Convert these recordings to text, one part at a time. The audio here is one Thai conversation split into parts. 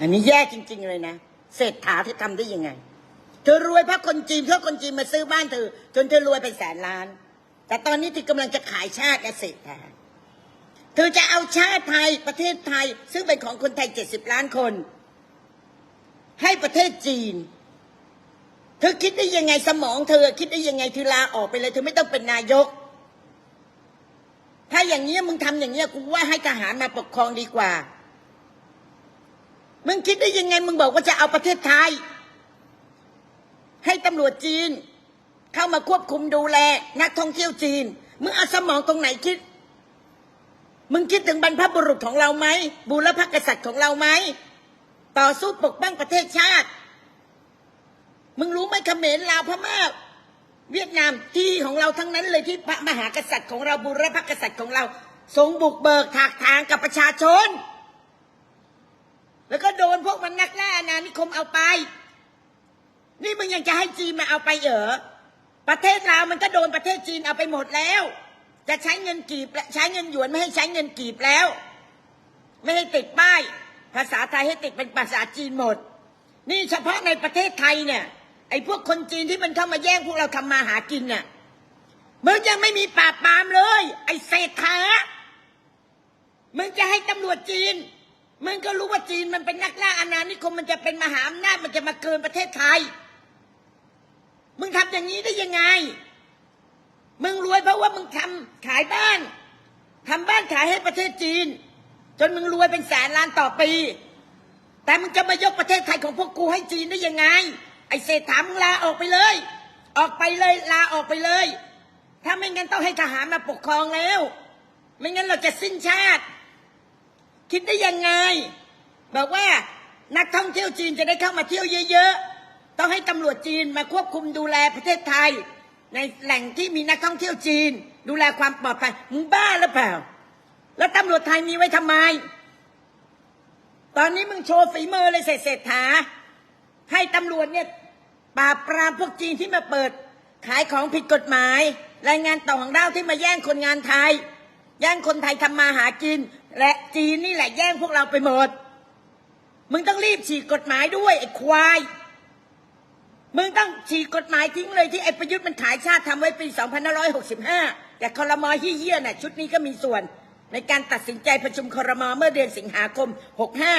อันนี้แย่จริง ๆ เลยนะเศรษฐาเธอทำได้ยังไง เธอรวยเพราะคนจีนเพราะคนจีนมาซื้อบ้านเธอ จนเธอรวยเป็นแสนล้าน แต่ตอนนี้เธอกำลังจะขายชาตินะเศรษฐาเธอจะเอาชาติไทยประเทศไทย ซึ่งเป็นของคนไทยเจ็ดสิบล้านคน ให้ประเทศจีน เธอคิดได้ยังไงสมองเธอคิดได้ยังไงเธอลาออกไปเลยเธอไม่ต้องเป็นนายก ถ้าอย่างนี้ยมึงทำอย่างนี้ยกูว่าให้ทหารมาปกครองดีกว่า มึงคิดได้ยังไง มึงบอกว่าจะเอาประเทศไทย ให้ตำรวจจีน เข้ามาควบคุมดูแล นักท่องเที่ยวจีน มึงเอาสมองตรงไหนคิด มึงคิดถึงบรรพบุรุษของเราไหมบูรพกษัตริย์ของเราไหมต่อสู้ปกป้องประเทศชาติ มึงรู้ไหมเขมรลาวพม่าเวียดนามที่ของเราทั้งนั้นเลยที่พระมหากษัตริย์ของเราบูรพกษัตริย์ของเราทรงบุกเบิกถากทางกับประชาชน แล้วก็โดนพวกมันนักล่าอาณานิคมเอาไป นี่มึงยังจะให้จีนมาเอาไปเหรอประเทศลาวมันก็โดนประเทศจีนเอาไปหมดแล้ว จะใช้เงินกีบใช้เงินหยวนไม่ให้ใช้เงินกีบแล้ว ไม่ให้ติดป้าย ภาษาไทยให้ติดเป็นภาษาจีนหมด นี่เฉพาะในประเทศไทยเนี่ยไอ้พวกคนจีนที่มันเข้ามาแย่งพวกเราทำมาหากินน่ะมึงยังไม่มีปราบปรามเลย ไอ้เศรษฐามึงจะให้ตำรวจจีน มึงก็รู้ว่าจีนมันเป็นนักล่าอาณานิคมมันจะเป็นมหาอำนาจมันจะมาเกินประเทศไทย มึงทำอย่างนี้ได้ยังไง มึงรวยเพราะว่ามึงทำขายบ้านทำบ้านขายให้ประเทศจีน จนมึงรวยเป็นแสนล้านต่อปี แต่มึงจะมายกประเทศไทยของพวกกูให้จีนได้ยังไง ไอเศรษฐามึงลาออกไปเลย ออกไปเลยลาออกไปเลย ถ้าไม่งั้นต้องให้ทหารมาปกครองแล้ว ไม่งั้นเราจะสิ้นชาติคิ ดได้ยังไง บอกว่านักท่องเที่ยวจีนจะได้เข้ามาเที่ยวเยอะ ๆ ต้องให้ตำรวจจีนมาควบคุมดูแลประเทศไทย ในแหล่งที่มีนักท่องเที่ยวจีน ดูแลความปลอดภัยมึงบ้าหรือเปล่า แล้วตำรวจไทยมีไว้ทำไม ตอนนี้มึงโชว์ฝีมือเลยเศรษฐาให้ตำรวจเนี่ยปราบปรามพวกจีนที่มาเปิด ขายของผิดกฎหมาย รายงานต่อของด้าวที่มาแย่งคนงานไทย แย่งคนไทยทำมาหากิน และจีนนี่แหละแย่งพวกเราไปหมด มึงต้องรีบฉีกกฎหมายด้วยไอ้ควาย มึงต้องฉีกกฎหมายทิ้งเลยที่ไอ้ประยุทธ์มันขายชาติทำไว้ปี 2565 แต่คอรมอเฮี้ยๆน่ะชุดนี้ก็มีส่วน ในการตัดสินใจประชุมคอรมอเมื่อเดือนสิงหาคม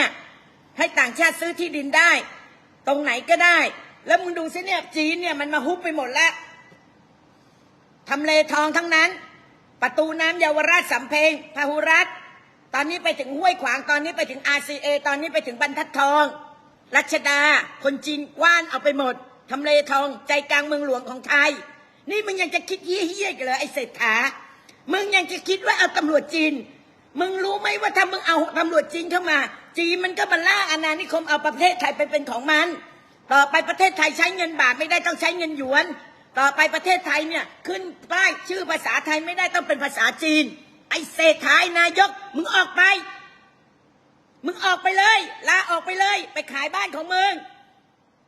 65 ให้ต่างชาติซื้อที่ดินได้ ตรงไหนก็ได้ แล้วมึงดูสิเนี่ยจีนเนี่ยมันมาฮุบไปหมดแล้วทำเลทองทั้งนั้น ประตูน้ำเยาวราชสำเพ็งพหุรัต ตอนนี้ไปถึงห้วยขวางตอนนี้ไปถึง RCA ตอนนี้ไปถึงบรรทัดทอง รัชดา คนจีนกว้านเอาไปหมดทำเลทองใจกลางเมืองหลวงของไทย นี่มึงยังจะคิดเยี่ยๆกันเลยไอ้เศรษฐามึงยังจะคิดว่าเอาตำรวจจีน มึงรู้ไหมว่าถ้ามึงเอาตำรวจจีนเข้ามา จีนมันก็มาล่าอาณานิคมเอาประเทศไทยไปเป็นของมัน ต่อไปประเทศไทยใช้เงินบาทไม่ได้ต้องใช้เงินหยวน ต่อไปประเทศไทยเนี่ยขึ้นป้ายชื่อภาษาไทยไม่ได้ต้องเป็นภาษาจีน ไอ้เศรษฐานายก มึงออกไป มึงออกไปเลย ลาออกไปเลย ไปขายบ้านของมึง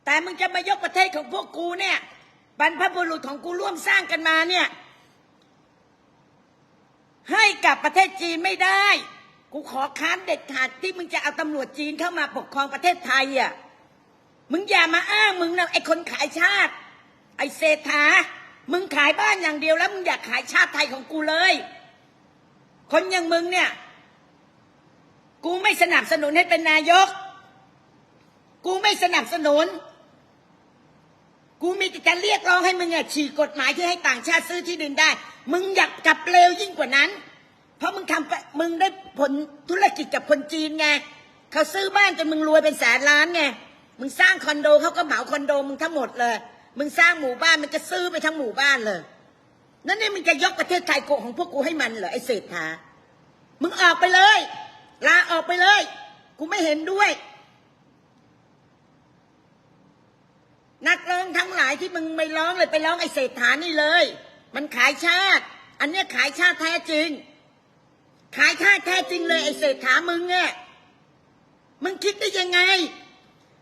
แต่มึงจะมายกประเทศของพวกกูเนี่ย บรรพบุรุษของกูร่วมสร้างกันมาเนี่ย ให้กับประเทศจีนไม่ได้ กูขอค้านเด็ดขาดที่มึงจะเอาตำรวจจีนเข้ามาปกครองประเทศไทยอะ มึงอย่ามาอ้างมึงนะไอ้คนขายชาติ ไอ้เศรษฐา มึงขายบ้านอย่างเดียวแล้วมึงอยากขายชาติไทยของกูเลย คนอย่างมึงเนี่ย กูไม่สนับสนุนให้เป็นนายก กูไม่สนับสนุน กูมีแต่จะเรียกร้องให้มึงอะฉีกกฎหมายที่ให้ต่างชาติซื้อที่ดินได้ มึงอยากกลับเร็วยิ่งกว่านั้น เพราะมึงทำมึงได้ผลธุรกิจกับคนจีนไงเขาซื้อบ้านจนมึงรวยเป็นแสนล้านไงมึงสร้างคอนโดเขาก็เหมาคอนโดมึงทั้งหมดเลย มึงสร้างหมู่บ้านมันก็ซื้อไปทั้งหมู่บ้านเลยนั่นนี่มึงจะยกประเทศไทยโกของพวกกูให้มันเหรอไอ้เศรษฐา มึงออกไปเลย ลาออกไปเลย กูไม่เห็นด้วย นักร้องทั้งหลายที่มึงไม่ร้องเลยไปร้องไอ้เศรษฐานี่เลย มันขายชาติ อันเนี้ยขายชาติแท้จริง ขายชาติแท้จริงเลยไอ้เศรษฐามึงเนี่ยมึงคิดได้ยังไง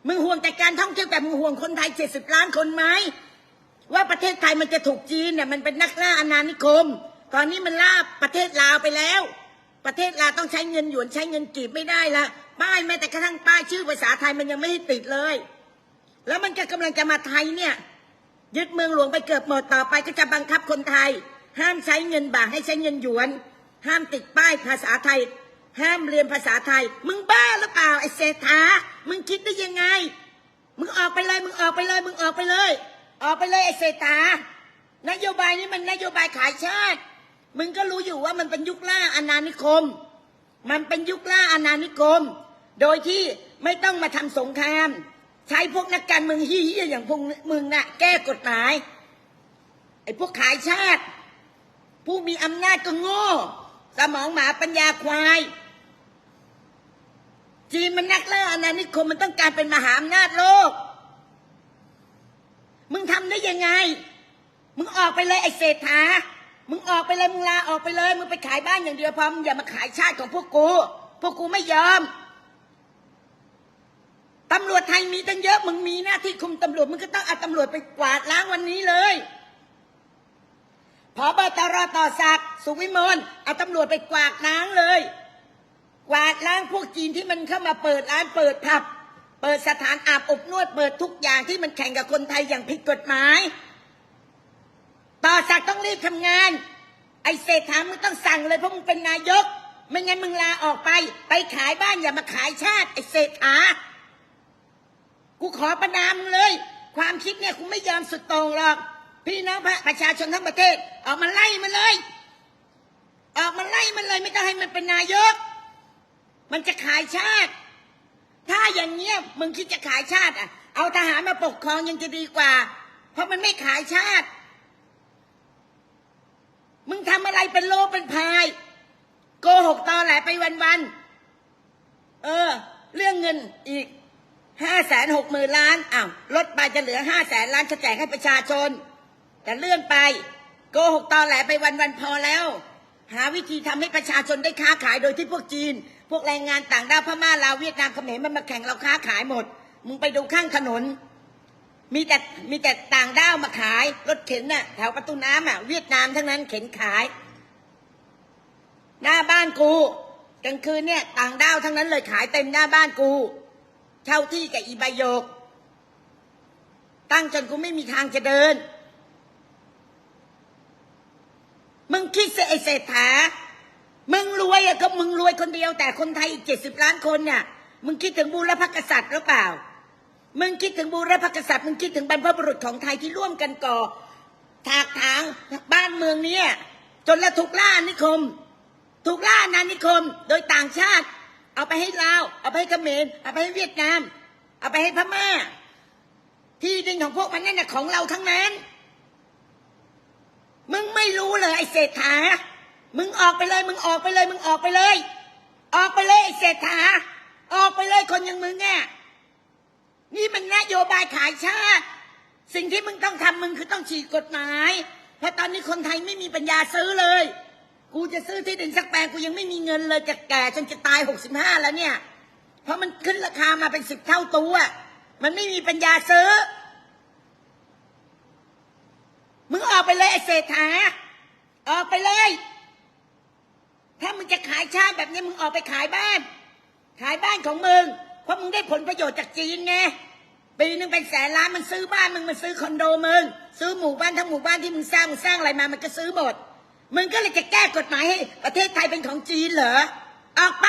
มึงห่วงแต่การท่องเที่ยวแต่มึงห่วงคนไทยเจ็ดสิบล้านคนไหมว่าประเทศไทยมันจะถูกจีนเนี่ยมันเป็นนักล่าอาณานิคม ตอนนี้มันล่าประเทศลาวไปแล้ว ประเทศลาต้องใช้เงินหยวนใช้เงินกีบไม่ได้ละป้ายแม้แต่กระทั่งป้ายชื่อภาษาไทยมันยังไม่ให้ติดเลย แล้วมันก็กำลังจะมาไทยเนี่ย ยึดเมืองหลวงไปเกือบหมดต่อไปก็จะบังคับคนไทย ห้ามใช้เงินบาทให้ใช้เงินหยวน ห้ามติดป้ายภาษาไทย ห้ามเรียนภาษาไทย มึงบ้าหรือเปล่าไอ้เศรษฐามึงคิดได้ยังไง มึงออกไปเลยมึงออกไปเลยมึงออกไปเลย ออกไปเลยไอ้เศรษฐานโยบายนี้มันนโยบายขายชาติ มึงก็รู้อยู่ว่ามันเป็นยุคล่าอาณานิคม มันเป็นยุคล่าอาณานิคม โดยที่ไม่ต้องมาทำสงคราม ใช้พวกนักการเมืองฮี้ยๆอย่างพวกมึงน่ะแก้กฎหมายไอ้พวกขายชาติ ผู้มีอำนาจก็โง่ สมองหมาปัญญาควาย จีนมันนักล่าอาณานิคมมันต้องการเป็นมหาอำนาจโลก มึงทำได้ยังไง มึงออกไปเลยไอ้เศรษฐา มึงออกไปเลยมึงลาออกไปเลย มึงไปขายบ้านอย่างเดียวพอมึงอย่ามาขายชาติของพวกกู พวกกูไม่ยอมตำรวจไทยมีตั้งเยอะ มึงมีหน้าที่คุมตำรวจ มึงก็ต้องเอาตำรวจไปกวาดล้างวันนี้เลยพอบตรต่อศักดิ์สุวิมลเอาตำรวจไปกวาดล้างเลย กวาดล้างพวกจีนที่มันเข้ามาเปิดร้านเปิดผับ เปิดสถานอาบอบนวด เปิดทุกอย่างที่มันแข่งกับคนไทยอย่างผิดกฎหมาย ต่อศักต้องรีบทำงาน ไอเศรษฐามึงต้องสั่งเลยเพราะมึงเป็นนายก ไม่งั้นมึงลาออกไป ไปขายบ้านอย่ามาขายชาติ ไอเศรษฐา กูขอประนามมึงเลย ความคิดเนี่ยกูไม่ยอมสุดโต่งหรอก พี่น้องประชาชนทั้งประเทศ ออกมาไล่มันเลย ออกมาไล่มันเลยไม่ต้องให้มันเป็นนายก มันจะขายชาติ ถ้าอย่างเงี้ยมึงคิดจะขายชาติอะ เอาทหารมาปกครองยังจะดีกว่า เพราะมันไม่ขายชาติ มึงทำอะไรเป็นโลเป็นพาย โกหกตอแหลไปวันๆเออ เรื่องเงินอีกห้าแสนหกหมื่นล้านอ้าวลดไปจะเหลือห้าแสนล้านจะแจกให้ประชาชน แต่เลื่อนไป โกหกตอแหลไปวันๆพอแล้ว หาวิธีทำให้ประชาชนได้ค้าขายโดยที่พวกจีน พวกแรงงานต่างด้าวพม่าลาวเวียดนามเขมรมันมาแข่งเราค้าขายหมด มึงไปดูข้างถนน มีแต่มีแต่ต่างด้าวมาขาย รถเข็นน่ะแถวประตูน้ำอะเวียดนามทั้งนั้นเข็นขาย หน้าบ้านกูกลางคืนเนี่ย ต่างด้าวทั้งนั้นเลยขายเต็มหน้าบ้านกู เช่าที่กับอีบโยก ตั้งจนกูไม่มีทางจะเดิน มึงคิดเสไอเศรษฐา มึงรวยอะก็มึงรวยคนเดียว แต่คนไทยอีกเจ็ดสิบล้านคนเนี่ยมึงคิดถึงบูรพกษัตริย์หรือเปล่า มึงคิดถึงบูรพกษัตริย์มึงคิดถึงบรรพบุรุษของไทยที่ร่วมกันก่อ ถากถางบ้านเมืองเนี้ยจนละถูกล่าณานิคม ถูกล่าอาณานิคม โดยต่างชาติ เอาไปให้ลาว เอาไปให้เขมรเอาไปให้เวียดนาม เอาไปให้พม่า ที่ดินของพวกมันนั่นน่ะของเราทั้งนั้น มึงไม่รู้เลยไอ้เศรษฐา มึงออกไปเลย มึงออกไปเลย มึงออกไปเลย ออกไปเลยไอ้เศรษฐา ออกไปเลยคนอย่างมึงอะ นี่มันนโยบายขายชาติ สิ่งที่มึงต้องทำมึงคือต้องฉีกกฎหมาย เพราะตอนนี้คนไทยไม่มีปัญญาซื้อเลย กูจะซื้อที่ดินสักแปลงกูยังไม่มีเงินเลยจะแก่จนจะตายหกสิบห้าแล้วเนี่ย เพราะมันขึ้นราคามาเป็นสิบเท่าตัว มันไม่มีปัญญาซื้อ มึงออกไปเลยไอ้เศรษฐาออกไปเลย ถ้ามึงจะขายชาติแบบนี้มึงออกไปขายบ้าน ขายบ้านของมึง เพราะมึงได้ผลประโยชน์จากจีนไง ปีหนึ่งเป็นแสนล้านมันซื้อบ้านมึงมันซื้อคอนโดมึงซื้อหมู่บ้านทั้งหมู่บ้านที่มึงสร้างมึงสร้างอะไรมามันก็ซื้อหมดมึงก็เลยจะแก้กฎหมายให้ ประเทศไทยเป็นของจีนเหรอออกไป